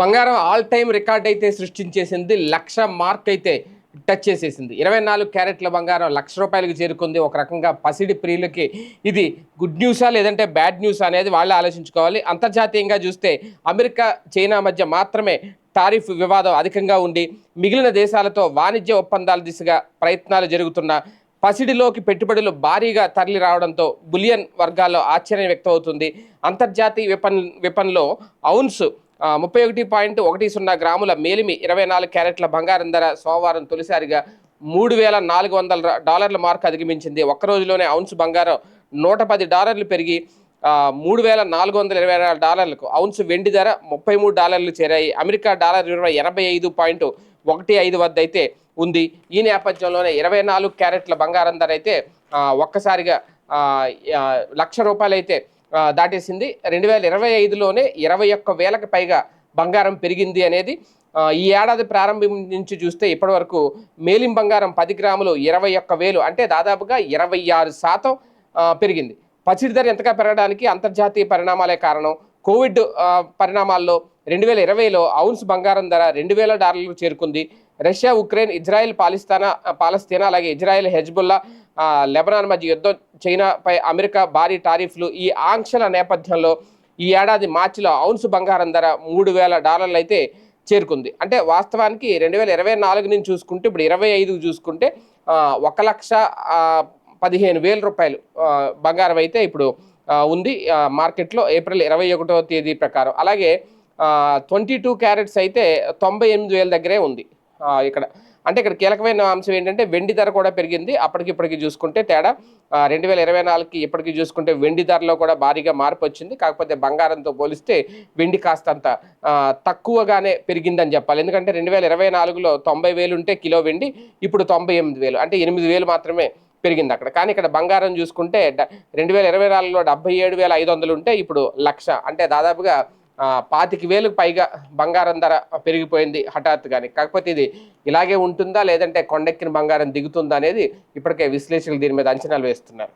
బంగారం all time record అయితే సృష్టించేసింది లక్ష mark అయితే టచ్ చేసేసింది. ఇరవై నాలుగు క్యారెట్ల బంగారం లక్ష రూపాయలకు చేరుకుంది. ఒక రకంగా పసిడి ప్రియులకి ఇది గుడ్ న్యూసా లేదంటే బ్యాడ్ న్యూస్ అనేది వాళ్ళు ఆలోచించుకోవాలి. అంతర్జాతీయంగా చూస్తే అమెరికా చైనా మధ్య మాత్రమే టారిఫ్ వివాదం అధికంగా ఉండి మిగిలిన దేశాలతో వాణిజ్య ఒప్పందాల దిశగా ప్రయత్నాలు జరుగుతున్న పసిడిలోకి పెట్టుబడులు భారీగా తరలి రావడంతో బులియన్ వర్గాల్లో ఆశ్చర్యం వ్యక్తమవుతుంది. అంతర్జాతీయ విపణ విపణిలో ఔన్స్ ముప్పై ఒకటి పాయింట్ ఒకటి సున్నా గ్రాముల మేలిమి ఇరవై నాలుగు క్యారెట్ల బంగారం ధర సోమవారం తొలిసారిగా మూడు వేల నాలుగు వందల డాలర్ల మార్క్ అధిగమించింది. ఒక్క రోజులోనే ఔన్స్ బంగారం నూట పది డాలర్లు పెరిగి మూడు వేల నాలుగు వందల ఇరవై నాలుగు డాలర్లకు ఔన్స్ వెండి ధర ముప్పై మూడు డాలర్లు చేరాయి. అమెరికా డాలర్ విలువ ఎనభై ఐదు పాయింట్ ఒకటి ఐదు వద్ద అయితే ఉంది. ఈ నేపథ్యంలోనే ఇరవై నాలుగు క్యారెట్ల బంగారం ధర అయితే ఒక్కసారిగా లక్ష రూపాయలు అయితే దాటేసింది. రెండు వేల ఇరవై ఐదులోనే ఇరవై ఒక్క వేలకు పైగా బంగారం పెరిగింది అనేది ఈ ఏడాది ప్రారంభం నుంచి చూస్తే ఇప్పటివరకు మేలిం బంగారం పది గ్రాములు ఇరవై ఒక్క వేలు అంటే దాదాపుగా ఇరవై ఆరు శాతం పెరిగింది. పసిడి ధర ఎంతగా పెరగడానికి అంతర్జాతీయ పరిణామాలే కారణం. కోవిడ్ పరిణామాల్లో రెండు వేల ఇరవైలో ఔన్స్ బంగారం ధర రెండు వేల డాలర్లకు చేరుకుంది. రష్యా ఉక్రెయిన్ ఇజ్రాయెల్ పాలిస్తానా పాలస్తీనా అలాగే ఇజ్రాయెల్ హెజ్బుల్లా లెబనాన్ మధ్య యుద్ధం చైనాపై అమెరికా భారీ టారిఫ్లు ఈ ఆంక్షల నేపథ్యంలో ఈ ఏడాది మార్చిలో ఔన్స్ బంగారం ధర మూడు వేల డాలర్లు అయితే చేరుకుంది. అంటే వాస్తవానికి రెండు వేల ఇరవై నాలుగు నుంచి చూసుకుంటే ఇప్పుడు ఇరవై ఐదు చూసుకుంటే ఒక లక్ష పదిహేను వేల రూపాయలు బంగారం అయితే ఇప్పుడు ఉంది మార్కెట్లో ఏప్రిల్ ఇరవై ఒకటో తేదీ ప్రకారం. అలాగే ట్వంటీ టూ క్యారెట్స్ అయితే తొంభై ఎనిమిది వేల దగ్గరే ఉంది. ఇక్కడ అంటే ఇక్కడ కీలకమైన అంశం ఏంటంటే వెండి ధర కూడా పెరిగింది. అప్పటికి ఇప్పటికి చూసుకుంటే తేడా రెండు వేల ఇరవై నాలుగుకి ఇప్పటికి చూసుకుంటే వెండి ధరలో కూడా భారీగా మార్పు వచ్చింది. కాకపోతే బంగారంతో పోలిస్తే వెండి కాస్తంత తక్కువగానే పెరిగిందని చెప్పాలి. ఎందుకంటే రెండు వేల ఇరవై నాలుగులో తొంభై వేలు ఉంటే కిలో వెండి ఇప్పుడు తొంభై ఎనిమిది వేలు అంటే ఎనిమిది వేలు మాత్రమే పెరిగింది అక్కడ. కానీ ఇక్కడ బంగారం చూసుకుంటే రెండు వేల ఇరవై నాలుగులో డెబ్బై ఏడు వేల ఐదు వందలు ఉంటే ఇప్పుడు లక్ష అంటే దాదాపుగా పాతిక వేలకు పైగా బంగారం ధర పెరిగిపోయింది హఠాత్తుగాని కాకపోతే ఇది ఇలాగే ఉంటుందా? లేదంటే కొండెక్కిన బంగారం దిగుతుందా అనేది ఇప్పటికే విశ్లేషకులు దీని మీద అంచనాలు వేస్తున్నారు.